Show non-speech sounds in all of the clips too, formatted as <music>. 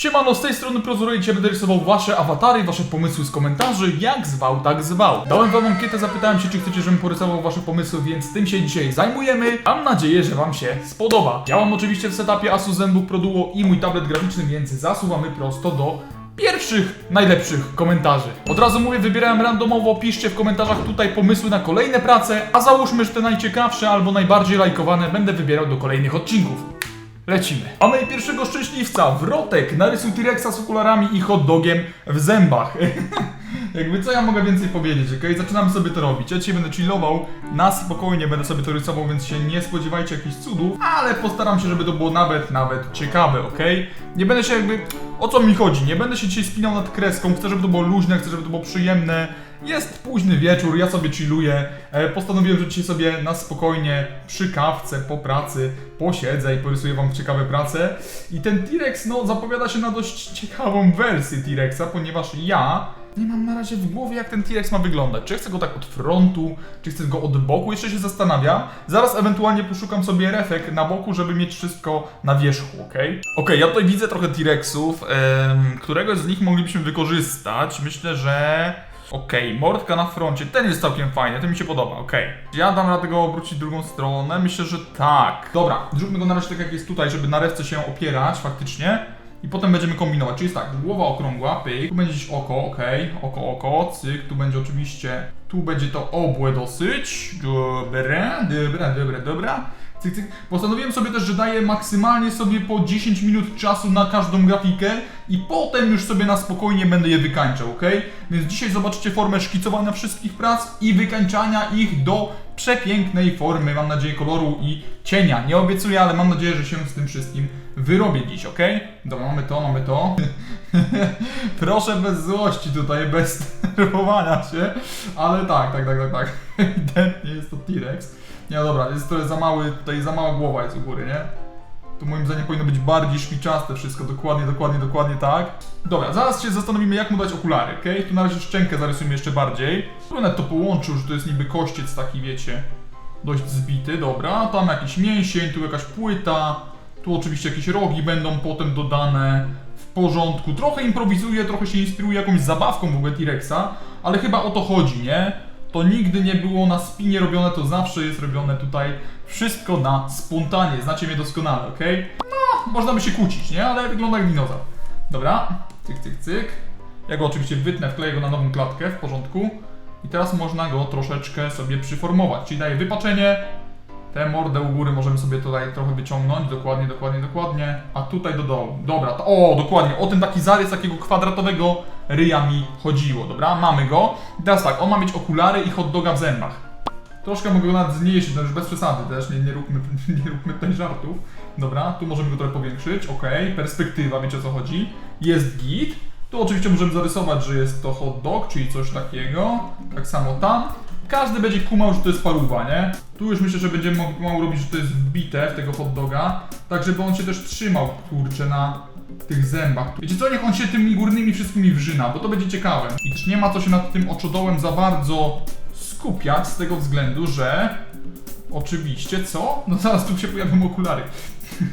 Siemano, z tej strony i dzisiaj będę rysował wasze awatary, wasze pomysły z komentarzy, jak zwał, tak zwał. Dałem wam ankietę, zapytałem się, czy chcecie, żebym porysował wasze pomysły, więc tym się dzisiaj zajmujemy. Mam nadzieję, że wam się spodoba. Działam oczywiście w setupie Asus ZenBook Pro Duo i mój tablet graficzny, więc zasuwamy prosto do pierwszych, najlepszych komentarzy. Od razu mówię, wybierałem randomowo, piszcie w komentarzach tutaj pomysły na kolejne prace, a załóżmy, że te najciekawsze albo najbardziej lajkowane będę wybierał do kolejnych odcinków. Lecimy. Mamy pierwszego szczęśliwca, Wrotek, narysuj T-Rexa z okularami i hot dogiem w zębach. <laughs> Jakby co ja mogę więcej powiedzieć, okej? Zaczynamy sobie to robić. Ja dzisiaj będę chillował, na spokojnie będę sobie to rysował, więc się nie spodziewajcie jakichś cudów, ale postaram się, żeby to było nawet, nawet ciekawe, okej? Nie będę się jakby... O co mi chodzi? Nie będę się dzisiaj spinał nad kreską, chcę, żeby to było luźne, chcę, żeby to było przyjemne. Jest późny wieczór, ja sobie chilluję. E, postanowiłem, że dzisiaj sobie na spokojnie przy kawce, po pracy posiedzę i porysuję wam ciekawe prace. I ten T-Rex, no, zapowiada się na dość ciekawą wersję T-Rexa, ponieważ ja nie mam na razie w głowie, jak ten T-Rex ma wyglądać. Czy chcę go tak od frontu, czy chcę go od boku, jeszcze się zastanawiam. Zaraz ewentualnie poszukam sobie refek na boku, żeby mieć wszystko na wierzchu, ok? Ok, ja tutaj widzę trochę T-Rexów, em, któregoś z nich moglibyśmy wykorzystać. Myślę, że... Okej, mordka na froncie, ten jest całkiem fajny, ten mi się podoba, okej. Ja dam radę go obrócić drugą stronę, myślę, że tak. Dobra, zróbmy go na razie tak jak jest tutaj, żeby na resztę się opierać faktycznie. I potem będziemy kombinować, czyli jest tak, głowa okrągła, pyk, tu będzie gdzieś oko, okej, oko, oko, cyk, tu będzie oczywiście, tu będzie to obłe dosyć, dobra, dobra, dobra, dobra, cyk, cyk. Postanowiłem sobie też, że daję maksymalnie sobie po 10 minut czasu na każdą grafikę i potem już sobie na spokojnie będę je wykańczał, ok? Więc dzisiaj zobaczycie formę szkicowania wszystkich prac i wykańczania ich do przepięknej formy, mam nadzieję, koloru i cienia. Nie obiecuję, ale mam nadzieję, że się z tym wszystkim wyrobię dziś, ok? Dobra, mamy to, mamy to. <laughs> Proszę bez złości tutaj, bez <laughs> nerwowania się, ale tak, tak, tak, tak, tak. <laughs> Ewidentnie jest to T-Rex. Nie, no dobra, jest to za mały, tutaj za mała głowa jest u góry, nie? Tu moim zdaniem powinno być bardziej szpiczaste wszystko, dokładnie, dokładnie, dokładnie tak. Dobra, zaraz się zastanowimy jak mu dać okulary, okej? Tu na razie szczękę zarysujmy jeszcze bardziej. Brunet to połączył, że to jest niby kościec taki, wiecie, dość zbity, dobra. Tam jakiś mięsień, tu jakaś płyta, tu oczywiście jakieś rogi będą potem dodane. W porządku, trochę improwizuję, trochę się inspiruję jakąś zabawką w ogóle T-Rexa, ale chyba o to chodzi, nie? To nigdy nie było na spinie robione, to zawsze jest robione tutaj wszystko na spontanie. Znacie mnie doskonale, ok? No, można by się kłócić, nie? Ale wygląda jak dinozaur. Dobra, cyk, cyk, cyk. Ja go oczywiście wytnę, wkleję go na nową klatkę, w porządku. I teraz można go troszeczkę sobie przyformować, czyli daję wypaczenie. Tę mordę u góry możemy sobie tutaj trochę wyciągnąć, dokładnie, dokładnie, dokładnie. A tutaj do dołu. Dobra, to, o, dokładnie, o ten taki zarys takiego kwadratowego ryja mi chodziło, dobra? Mamy go. I teraz tak, on ma mieć okulary i hot doga w zębach. Troszkę mogę go nawet zmniejszyć, no już bez przesady też, nie, nie, róbmy, <laughs> nie róbmy tutaj żartów. Dobra, tu możemy go trochę powiększyć, ok, perspektywa, wiecie o co chodzi. Jest git. Tu oczywiście możemy zarysować, że jest to hot dog, czyli coś takiego. Tak samo tam. Każdy będzie kumał, że to jest paruwa, nie? Tu już myślę, że będziemy mogli robić, że to jest wbite w tego hot doga, tak żeby on się też trzymał, kurczę, na tych zębach. Wiecie co, niech on się tymi górnymi wszystkimi wrzyna, bo to będzie ciekawe. I też nie ma co się nad tym oczodołem za bardzo skupiać, z tego względu, że... Oczywiście, co? No zaraz tu się pojawią okulary.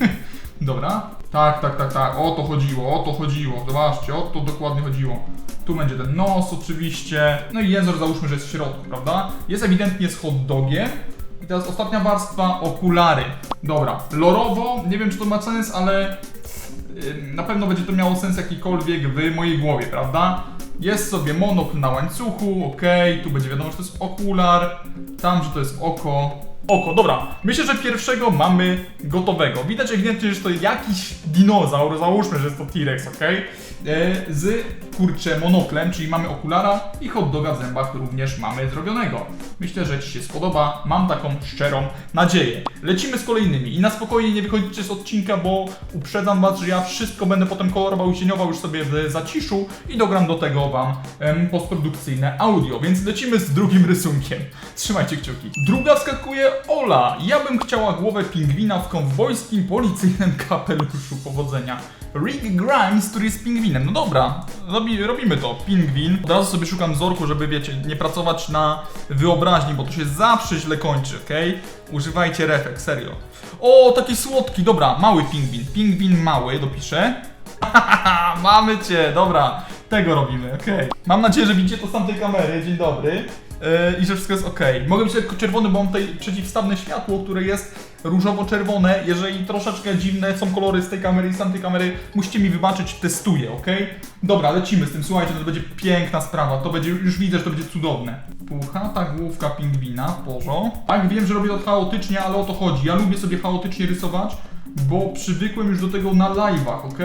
<laughs> Dobra. Tak, tak, tak, tak. O to chodziło, o to chodziło. Zobaczcie, o to dokładnie chodziło. Tu będzie ten nos oczywiście. No i język załóżmy, że jest w środku, prawda? Jest ewidentnie z hot dogiem. I teraz ostatnia warstwa, okulary. Dobra, lorowo, nie wiem czy to ma sens, ale na pewno będzie to miało sens jakikolwiek w mojej głowie, prawda? Jest sobie monokl na łańcuchu, ok, tu będzie wiadomo, że to jest okular, tam, że to jest oko. Oko, dobra. Myślę, że pierwszego mamy gotowego. Widać ewidentnie, że to jakiś dinozaur, załóżmy, że jest to T-Rex, ok? E, z kurczę monoklem, czyli mamy okulara i hot doga w zębach również mamy zrobionego. Myślę, że Ci się spodoba, mam taką szczerą nadzieję. Lecimy z kolejnymi i na spokojnie nie wychodzicie z odcinka, bo uprzedzam Was, że ja wszystko będę potem kolorował i cieniował już sobie w zaciszu i dogram do tego Wam em, postprodukcyjne audio, więc lecimy z drugim rysunkiem. <laughs> Trzymajcie kciuki. Druga skakuje Ola. Ja bym chciała głowę pingwina w konwojskim policyjnym kapeluszu. Powodzenia. Rick Grimes, który jest pingwinem. No dobra, robi, robimy to. Pingwin. Od razu sobie szukam wzorku, żeby wiecie, nie pracować na wyobraźni, bo to się zawsze źle kończy, ok? Używajcie refek, serio. O, taki słodki, dobra, mały pingwin. Pingwin mały, dopiszę. <laughs> Mamy cię, dobra. Tego robimy, okej. Mam nadzieję, że widzicie to z tamtej kamery. Dzień dobry. Yy, I że wszystko jest ok. Mogę być lekko czerwony, bo mam tutaj przeciwstawne światło, które jest różowo-czerwone. Jeżeli troszeczkę dziwne są kolory z tej kamery i z tamtej kamery, musicie mi wybaczyć, testuję, ok? Dobra, lecimy z tym. Słuchajcie, to będzie piękna sprawa. To będzie, już widzę, że to będzie cudowne. Puchata główka pingwina, porzo. Tak, wiem, że robię to chaotycznie, ale o to chodzi. Ja lubię sobie chaotycznie rysować, bo przywykłem już do tego na live'ach, ok?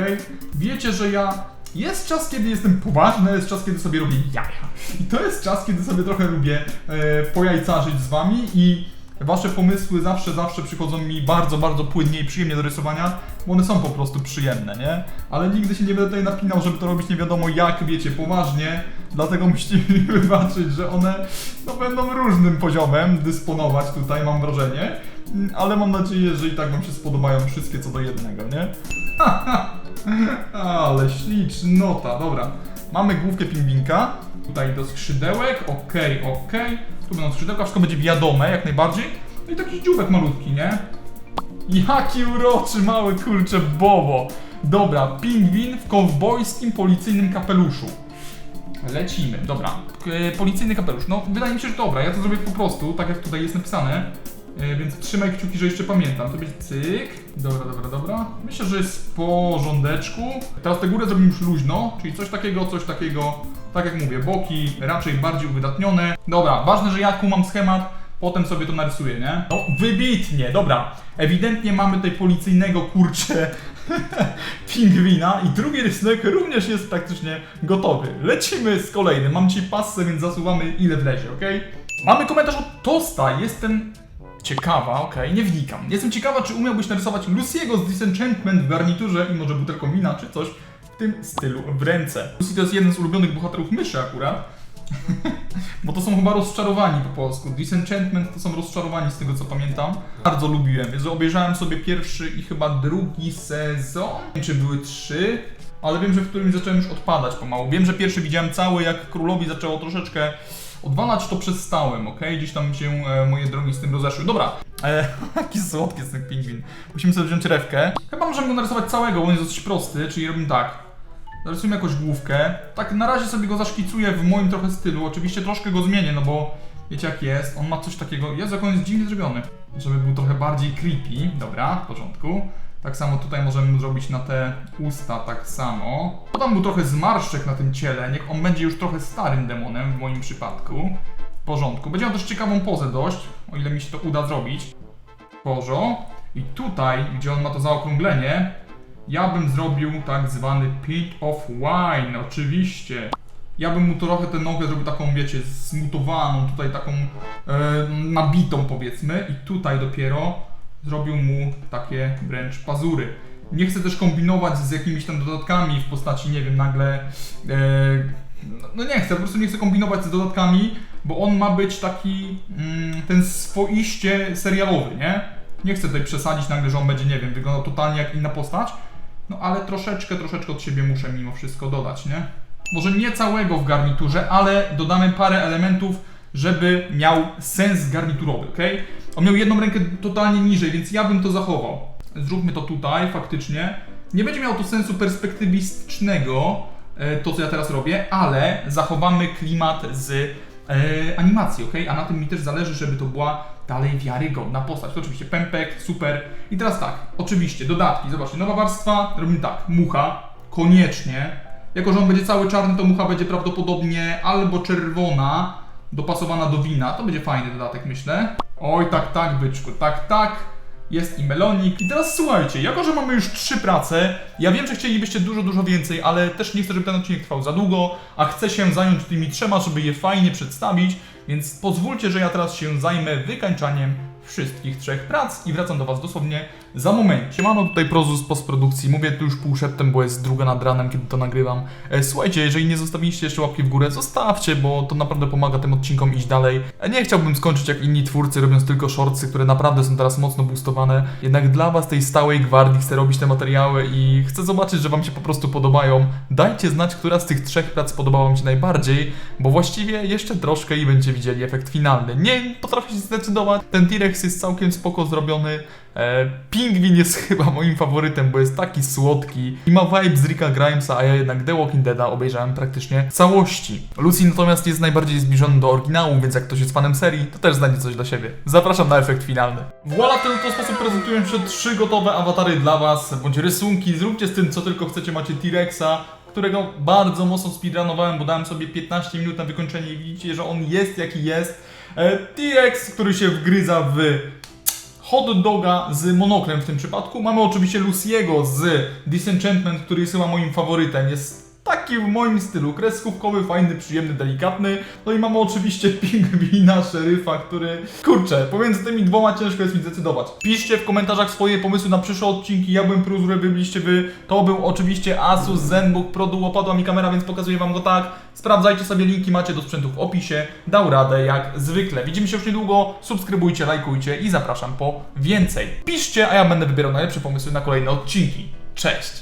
Wiecie, że ja jest czas, kiedy jestem poważny, jest czas, kiedy sobie robię jaja. I to jest czas, kiedy sobie trochę lubię e, pojajcarzyć z wami i wasze pomysły zawsze, zawsze przychodzą mi bardzo, bardzo płynnie i przyjemnie do rysowania, bo one są po prostu przyjemne, nie? Ale nigdy się nie będę tutaj napinał, żeby to robić nie wiadomo jak, wiecie, poważnie, dlatego musicie mi <laughs> wybaczyć, że one no, będą różnym poziomem dysponować tutaj, mam wrażenie. Ale mam nadzieję, że i tak wam się spodobają wszystkie co do jednego, nie? <laughs> Ale ślicznota, dobra. Mamy główkę pingwinka. Tutaj do skrzydełek, okej, okej. Tu będą skrzydełka, wszystko będzie wiadome jak najbardziej. No i taki dzióbek malutki, nie? Jaki uroczy mały kurcze bobo. Dobra, pingwin w kowbojskim policyjnym kapeluszu. Lecimy, dobra. Policyjny kapelusz. No, wydaje mi się, że dobra. Ja to zrobię po prostu, tak jak tutaj jest napisane. E, Więc trzymaj kciuki, że jeszcze pamiętam. To będzie cyk. Dobra, dobra, dobra. Myślę, że jest w porządeczku. Teraz tę górę zrobimy już luźno, czyli coś takiego, coś takiego. Tak jak mówię, boki raczej bardziej uwydatnione. Dobra, ważne, że ja kumam schemat, potem sobie to narysuję, nie? No, wybitnie, dobra. Ewidentnie mamy tutaj policyjnego kurcze <laughs> pingwina i drugi rysunek również jest praktycznie gotowy. Lecimy z kolejnym. Mam ci pasę, więc zasuwamy ile wlezie, ok? Mamy komentarz od Tosta. Jestem ciekawa, okej, nie wnikam. Jestem ciekawa, czy umiałbyś narysować Lucy'ego z Disenchantment w garniturze i może butelką wina, czy coś w tym stylu w ręce. Lucy to jest jeden z ulubionych bohaterów myszy akurat. <laughs> Bo to są chyba rozczarowani po polsku. Disenchantment to są rozczarowani z tego co pamiętam. Bardzo lubiłem, więc obejrzałem sobie pierwszy i chyba drugi sezon. Nie wiem, czy były trzy, ale wiem, że w którymś zacząłem już odpadać pomału. Wiem, że pierwszy widziałem cały, jak królowi zaczęło troszeczkę odwalać, to przestałem, ok? Gdzieś tam się e, moje drogi z tym rozeszły. Dobra, e, <laughs> jaki słodki jest ten pingwin. Musimy sobie wziąć rewkę. Chyba możemy go narysować całego, bo on jest dosyć prosty, czyli robimy tak. Narysujmy jakąś główkę. Tak, na razie sobie go zaszkicuję w moim trochę stylu. Oczywiście troszkę go zmienię, no bo wiecie jak jest. On ma coś takiego. Jezu, jak on jest dziwnie zrobiony. Żeby był trochę bardziej creepy. Dobra, w porządku. Tak samo tutaj możemy zrobić na te usta tak samo. Podam mu trochę zmarszczek na tym ciele. Niech on będzie już trochę starym demonem w moim przypadku. W porządku. Będzie miał też ciekawą pozę dość, o ile mi się to uda zrobić. Porzo. I tutaj, gdzie on ma to zaokrąglenie, ja bym zrobił tak zwany pit of wine, oczywiście. Ja bym mu trochę tę nogę zrobił taką, wiecie, zmutowaną, tutaj taką e, nabitą powiedzmy i tutaj dopiero zrobił mu takie wręcz pazury. Nie chcę też kombinować z jakimiś tam dodatkami w postaci, nie wiem, nagle... E, no- nie chcę, po prostu nie chcę kombinować z dodatkami, bo on ma być taki, mm, ten swoiście serialowy, nie? Nie chcę tutaj przesadzić nagle, że on będzie, nie wiem, wyglądał totalnie jak inna postać, no ale troszeczkę, troszeczkę od siebie muszę mimo wszystko dodać, nie? Może nie całego w garniturze, ale dodamy parę elementów, żeby miał sens garniturowy, ok? On miał jedną rękę totalnie niżej, więc ja bym to zachował. Zróbmy to tutaj, faktycznie. Nie będzie miało to sensu perspektywistycznego, e, to co ja teraz robię, ale zachowamy klimat z e, animacji, ok? A na tym mi też zależy, żeby to była dalej wiarygodna postać. To oczywiście pępek, super. I teraz tak, oczywiście, dodatki. Zobaczcie, nowa warstwa, robimy tak, mucha, koniecznie. Jako, że on będzie cały czarny, to mucha będzie prawdopodobnie albo czerwona, dopasowana do wina. To będzie fajny dodatek, myślę. Oj, tak, tak, byczku, tak, tak. Jest i melonik. I teraz słuchajcie, jako że mamy już trzy prace, ja wiem, że chcielibyście dużo, dużo więcej, ale też nie chcę, żeby ten odcinek trwał za długo, a chcę się zająć tymi trzema, żeby je fajnie przedstawić, więc pozwólcie, że ja teraz się zajmę wykańczaniem wszystkich trzech prac i wracam do Was dosłownie za moment. Siemano, tutaj Prozu z postprodukcji. Mówię tu już półszeptem, bo jest druga nad ranem, kiedy to nagrywam. E, słuchajcie, jeżeli nie zostawiliście jeszcze łapki w górę, zostawcie, bo to naprawdę pomaga tym odcinkom iść dalej. E, nie chciałbym skończyć jak inni twórcy, robiąc tylko shortsy, które naprawdę są teraz mocno boostowane. Jednak dla Was, tej stałej gwardii, chcę robić te materiały i chcę zobaczyć, że Wam się po prostu podobają. Dajcie znać, która z tych trzech prac podobała Wam się najbardziej, bo właściwie jeszcze troszkę i będziecie widzieli efekt finalny. Nie potrafię się zdecydować. Ten T-Rex jest całkiem spoko zrobiony. E, Pingwin jest <laughs> chyba moim faworytem, bo jest taki słodki i ma vibe z Ricka Grimesa, a ja jednak The Walking Deada obejrzałem praktycznie całości. Lucy natomiast jest najbardziej zbliżony do oryginału, więc jak ktoś jest fanem serii, to też znajdzie coś dla siebie. Zapraszam na efekt finalny. Voila, w ten oto sposób prezentuję się trzy gotowe awatary dla was, bądź rysunki, zróbcie z tym co tylko chcecie, macie T-Rexa, którego bardzo mocno speedrunowałem, bo dałem sobie 15 minut na wykończenie i widzicie, że on jest jaki jest. E, T-Rex, który się wgryza w hot doga z monoklem w tym przypadku. Mamy oczywiście Luciego z Disenchantment, który jest chyba moim faworytem. Jest taki w moim stylu, kreskówkowy, fajny, przyjemny, delikatny. No i mamy oczywiście <laughs> pingwina, szeryfa, który... Kurczę, pomiędzy tymi dwoma ciężko jest mi zdecydować. Piszcie w komentarzach swoje pomysły na przyszłe odcinki, ja bym Pruzure, wy byliście wy. To był oczywiście Asus ZenBook Pro Duo, mi kamera, więc pokazuję wam go tak. Sprawdzajcie sobie linki, macie do sprzętu w opisie. Dał radę jak zwykle. Widzimy się już niedługo, subskrybujcie, lajkujcie i zapraszam po więcej. Piszcie, a ja będę wybierał najlepsze pomysły na kolejne odcinki. Cześć!